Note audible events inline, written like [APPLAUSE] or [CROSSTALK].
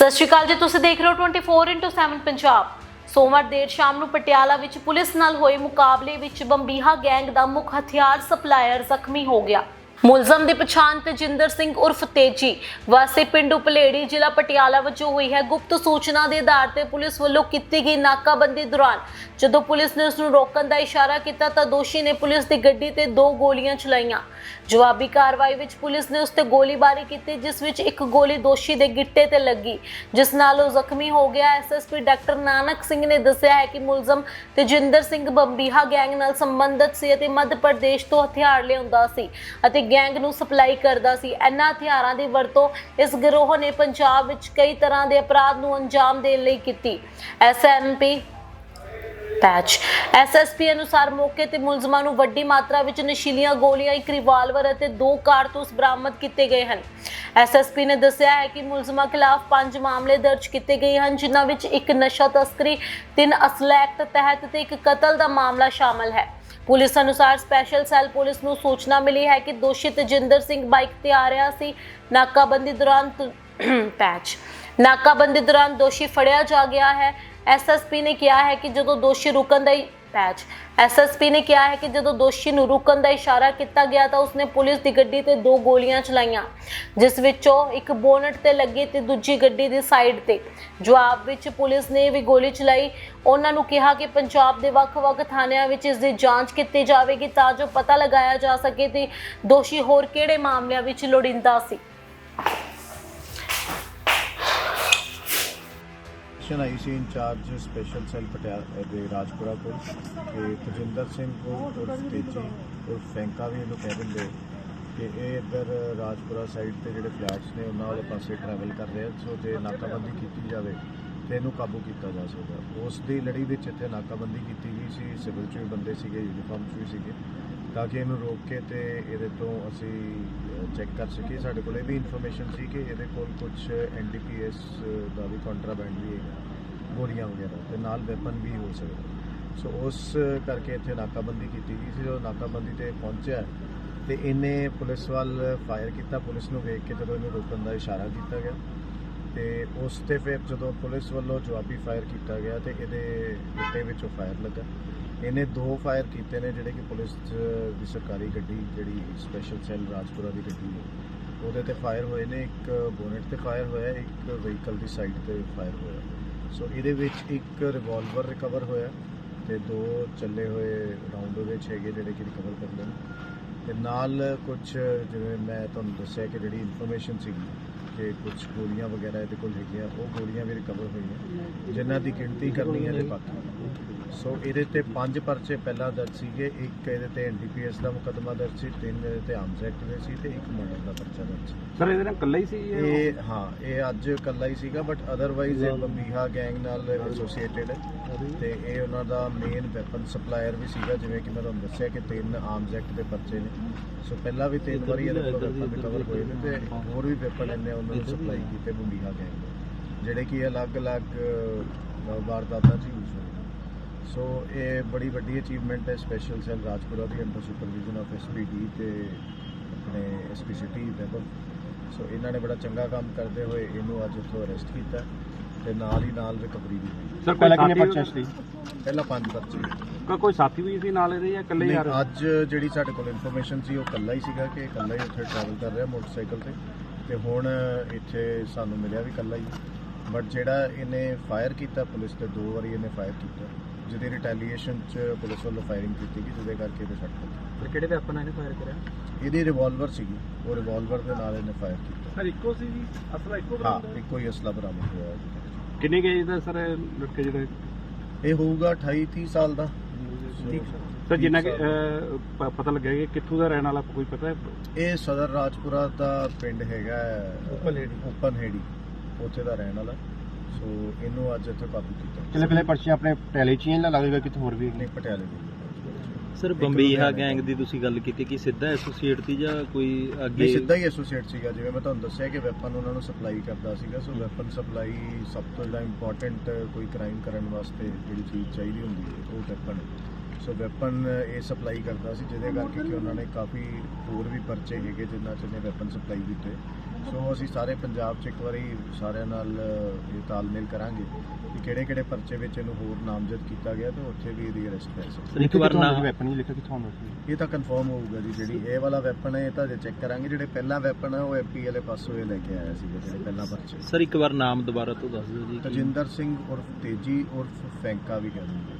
ਸਤਿ ਸ਼੍ਰੀ ਅਕਾਲ ਜੀ, ਤੁਸੀਂ ਦੇਖ ਰਹੇ ਹੋ 24x7 ਪੰਜਾਬ। ਸੋਮਵਾਰ ਦੇਰ ਸ਼ਾਮ ਨੂੰ ਪਟਿਆਲਾ ਵਿੱਚ ਪੁਲਿਸ ਨਾਲ ਹੋਏ ਮੁਕਾਬਲੇ ਵਿੱਚ ਬੰਬੀਹਾ ਗੈਂਗ ਦਾ ਮੁੱਖ ਹਥਿਆਰ ਸਪਲਾਇਰ ਜ਼ਖਮੀ ਹੋ ਗਿਆ। ਮੁਲਜ਼ਮ ਦੀ ਪਛਾਣ ਤੇਜਿੰਦਰ ਸਿੰਘ ਉਰਫ ਤੇਜੀ। ਵਾਸੀ ਪਿੰਡ ਪਲੇੜੀ ਜ਼ਿਲ੍ਹਾ ਪਟਿਆਲਾ ਵਜੋਂ ਹੋਈ ਹੈ ਗੁਪਤ ਸੂਚਨਾ ਦੇ ਆਧਾਰ ਤੇ ਪੁਲਿਸ ਵੱਲੋਂ ਕੀਤੀ ਗਈ ਨਾਕਾਬੰਦੀ ਦੌਰਾਨ। ਜਦੋਂ ਪੁਲਿਸ ਨੇ ਉਸ ਨੂੰ ਰੋਕਣ ਦਾ ਇਸ਼ਾਰਾ ਕੀਤਾ ਤਾਂ ਦੋਸ਼ੀ ਨੇ ਪੁਲਿਸ ਦੀ ਗੱਡੀ ਤੇ ਦੋ ਗੋਲੀਆਂ ਚਲਾਈਆਂ। ਜਵਾਬੀ ਕਾਰਵਾਈ ਵਿੱਚ ਪੁਲਿਸ ਨੇ ਉਸ ਤੇ ਗੋਲੀਬਾਰੀ ਕੀਤੀ, ਜਿਸ ਵਿੱਚ ਇੱਕ ਗੋਲੀ ਦੋਸ਼ੀ ਦੇ ਗਿੱਟੇ ਤੇ ਲੱਗੀ। ਜਿਸ ਨਾਲ ਉਹ ਜ਼ਖਮੀ ਹੋ ਗਿਆ। ਐਸਐਸਪੀ ਡਾਕਟਰ ਨਾਨਕ ਸਿੰਘ ਨੇ ਦੱਸਿਆ ਹੈ ਕਿ ਮੁਲਜ਼ਮ ਤੇਜਿੰਦਰ ਸਿੰਘ ਬੰਬੀਹਾ ਗੈਂਗ ਨਾਲ ਸੰਬੰਧਿਤ ਸੀ ਅਤੇ ਮੱਧ ਪ੍ਰਦੇਸ਼ ਤੋਂ ਹਥਿਆਰ ਲਿਆਉਂਦਾ ਸੀ ਅਤੇ ਗੈਂਗ ਨੂੰ ਸਪਲਾਈ ਕਰਦਾ ਸੀ। ਇਹਨਾਂ ਹਥਿਆਰਾਂ ਦੀ ਵਰਤੋਂ ਇਸ ਗਿਰੋਹ ਨੇ ਪੰਜਾਬ ਵਿੱਚ ਕਈ ਤਰ੍ਹਾਂ ਦੇ ਅਪਰਾਧ ਨੂੰ ਅੰਜਾਮ ਦੇਣ ਲਈ ਕੀਤੀ। ਐਸਐਨਪੀ ਪੈਚ। ਐਸਐਸਪੀ ਅਨੁਸਾਰ ਮੌਕੇ ਤੇ ਮੁਲਜ਼ਮਾਂ ਨੂੰ ਵੱਡੀ ਮਾਤਰਾ ਵਿੱਚ ਨਸ਼ੀਲੀਆਂ ਗੋਲੀਆਂ, ਇੱਕ ਰਿਵਾਲਵਰ ਅਤੇ ਦੋ ਕਾਰਤੂਸ ਬਰਾਮਦ ਕੀਤੇ ਗਏ ਹਨ। ਐਸਐਸਪੀ ਨੇ ਦੱਸਿਆ ਹੈ ਕਿ ਮੁਲਜ਼ਮਾਂ ਖਿਲਾਫ ਪੰਜ ਮਾਮਲੇ ਦਰਜ ਕੀਤੇ ਗਏ ਹਨ, ਜਿਨ੍ਹਾਂ ਵਿੱਚ ਇੱਕ ਨਸ਼ਾ ਤਸਕਰੀ, ਤਿੰਨ ਅਸਲਾ ਐਕਟ ਤਹਿਤ ਤੇ ਇੱਕ ਕਤਲ ਦਾ ਮਾਮਲਾ ਸ਼ਾਮਲ ਹੈ। ਪੁਲਿਸ ਅਨੁਸਾਰ ਸਪੈਸ਼ਲ ਸੈੱਲ ਪੁਲਿਸ ਨੂੰ ਸੂਚਨਾ ਮਿਲੀ ਹੈ ਕਿ ਦੋਸ਼ੀ ਤੇਜਿੰਦਰ ਸਿੰਘ ਬਾਈਕ ਤੇ ਆ ਰਿਹਾ ਸੀ। ਨਾਕਾਬੰਦੀ ਦੌਰਾਨ [CLEARS THROAT] ਪੈਚ। ਨਾਕਾਬੰਦੀ ਦੌਰਾਨ ਦੋਸ਼ੀ ਫੜਿਆ ਜਾ ਗਿਆ ਹੈ। ਐਸਐਸਪੀ ਨੇ ਕਿਹਾ ਹੈ ਕਿ ਜਦੋਂ ਦੋਸ਼ੀ ਰੁਕਣ ਦਾ ਪੈਚ। ਐਸਐਸਪੀ ਨੇ ਕਿਹਾ ਹੈ ਕਿ ਜਦੋਂ ਦੋਸ਼ੀ ਨੂੰ ਰੁਕਣ ਦਾ ਇਸ਼ਾਰਾ ਕੀਤਾ ਗਿਆ ਤਾਂ ਉਸਨੇ ਪੁਲਿਸ ਦੀ ਗੱਡੀ ਤੇ ਦੋ ਗੋਲੀਆਂ ਚਲਾਈਆਂ, ਜਿਸ ਵਿੱਚੋਂ ਇੱਕ ਬੋਨਟ ਤੇ ਲੱਗੀ ਤੇ ਦੂਜੀ ਗੱਡੀ ਦੀ ਸਾਈਡ ਤੇ। ਜਵਾਬ ਵਿੱਚ ਪੁਲਿਸ ਨੇ ਵੀ ਗੋਲੀ ਚਲਾਈ। ਉਹਨਾਂ ਨੂੰ ਕਿਹਾ ਕਿ ਪੰਜਾਬ ਦੇ ਵੱਖ-ਵੱਖ ਥਾਣਿਆਂ ਵਿੱਚ ਇਸ ਦੀ ਜਾਂਚ ਕੀਤੀ ਜਾਵੇਗੀ ਤਾਂ ਜੋ ਪਤਾ ਲਗਾਇਆ ਜਾ ਸਕੇ ਕਿ ਦੋਸ਼ੀ ਹੋਰ ਕਿਹੜੇ ਮਾਮਲਿਆਂ ਵਿੱਚ ਲੋੜੀਂਦਾ ਸੀ। Mission I C incharge special cell Patiala ਦੇ ਰਾਜਪੁਰਾ ਕੋਲ। ਤੇ ਤਜਿੰਦਰ ਸਿੰਘ ਕੋਲ, ਉਰਫ ਤੇਜੀ, ਉਰਫ ਫੈਂਕਾ ਵੀ ਇਹਨੂੰ ਕਹਿ ਦਿੰਦੇ। ਕਿ ਇਹ ਇੱਧਰ ਰਾਜਪੁਰਾ ਸਾਈਡ ਤੇ ਜਿਹੜੇ ਫਲੈਟਸ ਨੇ, ਉਹਨਾਂ ਵਾਲੇ ਪਾਸੇ ਟਰੈਵਲ ਕਰ ਰਿਹਾ ਸੋ ਜੇ ਨਾਕਾਬੰਦੀ ਕੀਤੀ ਜਾਵੇ, ਤੇ ਇਹਨੂੰ ਕਾਬੂ ਕੀਤਾ ਜਾ ਸਕਦਾ। ਉਸ ਦੀ ਲੜੀ ਵਿੱਚ ਇੱਥੇ ਨਾਕਾਬੰਦੀ ਕੀਤੀ ਗਈ ਸੀ। ਸਿਵਲ ਚ ਵੀ ਬੰਦੇ ਸੀਗੇ ਯੂਨੀਫਾਰਮ ਚ ਵੀ ਸੀਗੇ। ਤਾਂ ਕਿ ਇਹਨੂੰ ਰੋਕ ਕੇ ਤੇ ਇਹਦੇ ਤੋਂ ਅਸੀਂ ਚੈੱਕ ਕਰ ਸਕੀਏ। ਸਾਡੇ ਕੋਲ ਇਹ ਵੀ ਇਨਫੋਰਮੇਸ਼ਨ ਸੀ ਕਿ ਇਹਦੇ ਕੋਲ ਕੁਝ ਐਨਡੀਪੀਐਸ ਦਾ ਵੀ ਕੰਟਰਾਬੈਂਡ ਵੀ ਹੈਗਾ, ਗੋਲੀਆਂ ਵਗੈਰਾ, ਤੇ ਨਾਲ ਵੈਪਨ ਵੀ ਹੋ ਸਕਦਾ। ਸੋ ਉਸ ਕਰਕੇ ਇੱਥੇ ਨਾਕਾਬੰਦੀ ਕੀਤੀ ਗਈ ਸੀ। ਜਦੋਂ ਨਾਕਾਬੰਦੀ ਤੇ ਪਹੁੰਚਿਆ, ਤੇ ਇਹਨੇ ਪੁਲਿਸ ਵੱਲ ਫਾਇਰ ਕੀਤਾ। ਪੁਲਿਸ ਨੂੰ ਵੇਖ ਕੇ ਜਦੋਂ ਇਹਨੂੰ ਰੋਕਣ ਦਾ ਇਸ਼ਾਰਾ ਕੀਤਾ ਗਿਆ, ਤੇ ਉਸ ਤੇ ਫਿਰ ਜਦੋਂ ਪੁਲਿਸ ਵੱਲੋਂ ਜਵਾਬੀ ਫਾਇਰ ਕੀਤਾ ਗਿਆ, ਤੇ ਇਹਦੇ ਗਿੱਟੇ ਵਿੱਚੋਂ ਫਾਇਰ ਲੱਗਾ। ਇਹਨੇ ਦੋ ਫਾਇਰ ਕੀਤੇ ਨੇ ਜਿਹੜੇ ਕਿ ਪੁਲਿਸ ਦੀ ਸਰਕਾਰੀ ਗੱਡੀ ਜਿਹੜੀ ਸਪੈਸ਼ਲ ਸੈੱਲ ਰਾਜਪੁਰਾ ਦੀ ਗੱਡੀ ਹੈ। ਉਹਦੇ ਤੇ ਫਾਇਰ ਹੋਏ ਨੇ, ਇੱਕ ਬੋਨਟ ਤੇ ਫਾਇਰ ਹੋਇਆ, ਇੱਕ ਵਹੀਕਲ ਦੀ ਸਾਈਡ ਤੇ ਫਾਇਰ ਹੋਇਆ। ਸੋ ਇਹਦੇ ਵਿੱਚ ਇੱਕ ਰਿਵਾਲਵਰ ਰਿਕਵਰ ਹੋਇਆ ਤੇ ਦੋ ਚੱਲੇ ਹੋਏ ਰਾਉਂਡ ਦੇ ਵਿੱਚ ਹੈਗੇ ਜਿਹੜੇ ਕਿ ਰਿਕਵਰ ਕਰ ਲਏ ਨੇ। ਤੇ ਨਾਲ ਕੁਝ ਜਿਵੇਂ ਮੈਂ ਤੁਹਾਨੂੰ ਦੱਸਿਆ ਕਿ ਜਿਹੜੀ ਇਨਫੋਰਮੇਸ਼ਨ ਸੀਗੀ ਕਿ ਕੁਝ ਗੋਲੀਆਂ ਵਗੈਰਾ ਇਹਦੇ ਕੋਲ ਹੈਗੀਆਂ, ਉਹ ਗੋਲੀਆਂ ਵੀ ਰਿਕਵਰ ਹੋਈਆਂ, ਜਿਨ੍ਹਾਂ ਦੀ ਗਿਣਤੀ ਕਰਨੀ ਹੈ ਤੇ ਬਾਕੀ। ਸੋ ਇਹਦੇ ਤੇ ਪੰਜ ਪਰਚੇ ਪਹਿਲਾਂ ਦਰਜ ਸੀਗੇ। ਇੱਕ ਇਹਦੇ ਤੇ ਐਨਡੀਪੀਐਸ ਦਾ ਮੁਕੱਦਮਾ ਦਰਜ ਸੀ ਤਿੰਨ ਇਹਦੇ ਤੇ ਆਰਮਸ ਐਕਟ ਦੇ ਸੀ ਤੇ ਇੱਕ ਮਰਡਰ ਦਾ ਪਰਚਾ ਦਰਜ ਸੀ। ਸਰ ਇਹਦੇ ਨਾਲ ਇਕੱਲਾ ਹੀ ਸੀ ਇਹ? ਹਾਂ ਇਹ ਅੱਜ ਇਕੱਲਾ ਹੀ ਸੀਗਾ ਬਟ ਅਦਰਵਾਈਜ਼ ਇਹ ਬੰਬੀਹਾ ਗੈਂਗ ਨਾਲ ਐਸੋਸੀਏਟਡ ਹੈ। ਤੇ ਇਹ ਉਹਨਾਂ ਦਾ ਮੇਨ ਵੈਪਨ ਸਪਲਾਇਰ ਵੀ ਸੀਗਾ ਜਿਵੇਂ ਕਿ ਮੈਂ ਤੁਹਾਨੂੰ ਦੱਸਿਆ ਕਿ ਤਿੰਨ ਆਰਮਸ ਐਕਟ ਦੇ ਪਰਚੇ ਨੇ। ਸੋ ਪਹਿਲਾਂ ਵੀ ਤਿੰਨ ਵਾਰੀ ਇਹਦੇ ਕੋਲ ਵੈਪਨ ਰਿਕਵਰ ਹੋਏ ਨੇ ਤੇ ਹੋਰ ਵੀ ਵੈਪਨ ਇਹਨੇ ਉਹਨਾਂ ਨੂੰ ਸਪਲਾਈ ਕੀਤੇ ਬੰਬੀਹਾ ਗੈਂਗ ਨੂੰ ਜਿਹੜੇ ਕਿ ਅਲੱਗ-ਅਲੱਗ ਵਾਰਦਾਤਾਂ 'ਚ ਯੂਜ਼ ਹੋਏ ਨੇ। ਸੋ ਇਹ ਬੜੀ ਵੱਡੀ ਅਚੀਵਮੈਂਟ ਹੈ ਸਪੈਸ਼ਲ ਸੈੱਲ ਰਾਜਪੁਰਾ ਦੀ ਅੰਡਰ ਸੁਪਰਵਿਜ਼ਨ ਆਫ ਐਸਪੀਡੀ ਤੇ ਆਪਣੇ ਐਸਪੀ ਸਿਟੀ ਵੈਬਲ ਸੋ ਇਹਨਾਂ ਨੇ ਬੜਾ ਚੰਗਾ ਕੰਮ ਕਰਦੇ ਹੋਏ ਇਹਨੂੰ ਅੱਜ ਉੱਥੋਂ ਅਰੈਸਟ ਕੀਤਾ ਤੇ ਨਾਲ ਹੀ ਨਾਲ ਰਿਕਵਰੀ ਵੀ ਹੋਈ। ਸਰ ਪਹਿਲਾਂ ਕਿੰਨੇ ਪਰਚੇ ਸੀ? ਪਹਿਲਾਂ ਪੰਜ ਪਰਚੇ ਕੋਈ- ਕੋਈ ਸਾਥੀ ਵੀ ਸੀ ਨਾਲ ਇਹਦੇ ਜਾਂ ਇਕੱਲੇ ਰਹੇ ਅੱਜ ਜਿਹੜੀ ਸਾਡੇ ਕੋਲ ਇਨਫੋਰਮੇਸ਼ਨ ਸੀ ਉਹ ਕੱਲਾ ਹੀ ਸੀਗਾ ਕਿ ਕੱਲਾ ਹੀ ਉੱਥੇ ਟਰੈਵਲ ਕਰ ਰਿਹਾ ਮੋਟਰਸਾਈਕਲ ਤੇ। ਤੇ ਹੁਣ ਇੱਥੇ ਸਾਨੂੰ ਮਿਲਿਆ ਵੀ ਕੱਲਾ ਹੀ ਬਟ ਜਿਹੜਾ ਇਹਨੇ ਫਾਇਰ ਕੀਤਾ ਪੁਲਿਸ ਤੇ ਦੋ ਵਾਰੀ ਇਹਨੇ ਫਾਇਰ ਕੀਤਾ। ਜਿਹਦੇ ਰਿਟੈਲੀਏਸ਼ਨ ਚ ਪੁਲਿਸ ਵੱਲੋਂ ਫਾਇਰਿੰਗ ਕੀਤੀ ਗਈ ਜਿਹਦੇ ਕਰਕੇ ਇਹਦੇ ਸੱਟ ਲੱਗੀ। ਫਿਰ ਕਿਹੜੇ ਵੈਪਨ ਇਹਨੇ ਫਾਇਰ ਕਰਿਆ? ਇਹਦੀ ਰਿਵਾਲਵਰ ਸੀਗੀ। ਉਹ ਰਿਵਾਲਵਰ ਦੇ ਨਾਲ ਇਹਨੇ ਫਾਇਰ ਕੀਤਾ। ਸਰ ਇੱਕੋ ਸੀ ਜੀ? ਅਸਲਾ ਇੱਕੋ ਹਾਂ ਇੱਕੋ ਹੀ ਅਸਲਾ ਬਰਾਮਦ ਹੋਇਆ ਵਿੱਚ। ਕਿੰਨੇ ਗਏ ਦਾ ਸਰ ਲੜਕੇ ਜਿਹੜੇ? ਇਹ ਹੋਊਗਾ 28 30 ਸਾਲ ਦਾ। ਠੀਕ ਸਰ ਜਿੰਨਾ ਕਿ। ਅਹ, ਪ- ਪਤਾ ਲੱਗਿਆ ਕਿ ਕਿੱਥੋਂ ਦਾ ਰਹਿਣ ਵਾਲਾ ਕੋਈ ਪਤਾ ਹੈ? ਇਹ ਸਦਰ ਰਾਜਪੁਰਾ ਦਾ ਪਿੰਡ ਹੈਗਾ ਓਪਨ ਹੇੜੀ। ਓਪਨ ਹੇੜੀ ਉੱਥੇ ਦਾ ਰਹਿਣ ਵਾਲਾ। ਸੋ ਇਹਨੂੰ ਅੱਜ ਇੱਥੇ ਕਾਬੂ ਕੀਤਾ। ਕਿਲੇ ਪਹਿਲੇ ਪਰਚੇ ਆਪਣੇ ਟੈਲੇ ਚ ਹੀ ਨਾ ਲੱਗੇਗਾ ਕਿਤੇ ਹੋਰ ਵੀ ਨਹੀਂ ਪਟਿਆਲੇ ਦੇ ਸਰ ਬੰਬੀਹਾ ਗੈਂਗ ਦੀ ਤੁਸੀਂ ਗੱਲ ਕੀਤੀ ਕਿ ਸਿੱਧਾ ਐਸੋਸੀਏਟ ਸੀ ਜਾਂ ਕੋਈ ਅੱਗੇ? ਨਹੀਂ ਸਿੱਧਾ ਹੀ ਐਸੋਸੀਏਟ ਸੀਗਾ। ਜਿਵੇਂ ਮੈਂ ਤੁਹਾਨੂੰ ਦੱਸਿਆ ਕਿ ਵੈਪਨ ਉਹਨਾਂ ਨੂੰ ਸਪਲਾਈ ਕਰਦਾ ਸੀਗਾ ਸੋ ਵੈਪਨ ਸਪਲਾਈ ਸਭ ਤੋਂ ਜਿਹੜਾ ਇੰਪੋਰਟੈਂਟ ਕੋਈ ਕ੍ਰਾਈਮ ਕਰਨ ਵਾਸਤੇ ਜਿਹੜੀ ਚੀਜ਼ ਚਾਹੀਦੀ ਹੁੰਦੀ ਹੈ ਉਹ ਵੈਪਨ ਸੋ ਵੈਪਨ ਇਹ ਸਪਲਾਈ ਕਰਦਾ ਸੀ ਜਿਹਦੇ ਕਰਕੇ ਕਿ ਉਹਨਾਂ ਨੇ ਕਾਫੀ ਹੋਰ ਵੀ ਪਰਚੇ ਹੈਗੇ ਜਿਨ੍ਹਾਂ ਚ ਇਹਨੇ ਵੈਪਨ ਸਪਲਾਈ ਕੀਤੇ। ਸੋ ਅਸੀਂ ਸਾਰੇ ਪੰਜਾਬ 'ਚ ਇੱਕ ਵਾਰੀ ਸਾਰਿਆਂ ਨਾਲ ਇਹ ਤਾਲਮੇਲ ਕਰਾਂਗੇ ਕਿ ਕਿਹੜੇ ਕਿਹੜੇ ਪਰਚੇ ਵਿੱਚ ਇਹਨੂੰ ਹੋਰ ਨਾਮਜ਼ਦ ਕੀਤਾ ਗਿਆ ਤੇ ਉੱਥੇ ਵੀ ਇਹਦੀ ਅਰੈਸਟ ਪੈ ਸਕਦੀ ਸਰ ਇੱਕ ਵਾਰ ਨਾ ਵੈਪਨ ਨਹੀਂ ਲਿਖਿਆ ਕਿੱਥੋਂ ਇਹ ਤਾਂ ਕਨਫਰਮ ਹੋਊਗਾ ਜੀ ਜਿਹੜੀ ਇਹ ਵਾਲਾ ਵੈਪਨ ਹੈ ਇਹ ਤਾਂ ਜੇ ਚੈੱਕ ਕਰਾਂਗੇ ਜਿਹੜੇ ਪਹਿਲਾ ਵੈਪਨ ਹੈ ਉਹ ਐਮਪੀ ਵਾਲੇ ਪਾਸੋਂ ਇਹ ਲੈ ਕੇ ਆਇਆ ਸੀ ਜਿਹੜੇ ਪਹਿਲਾ ਪਰਚੇ। ਸਰ ਇੱਕ ਵਾਰ ਨਾਮ ਦੁਬਾਰਾ ਤੋਂ ਦੱਸ ਦਿਓ ਜੀ ਤਜਿੰਦਰ ਸਿੰਘ ਉਰਫ ਤੇਜੀ ਉਰਫ ਫੈਂਕਾ ਵੀ ਕਹਿੰਦੇ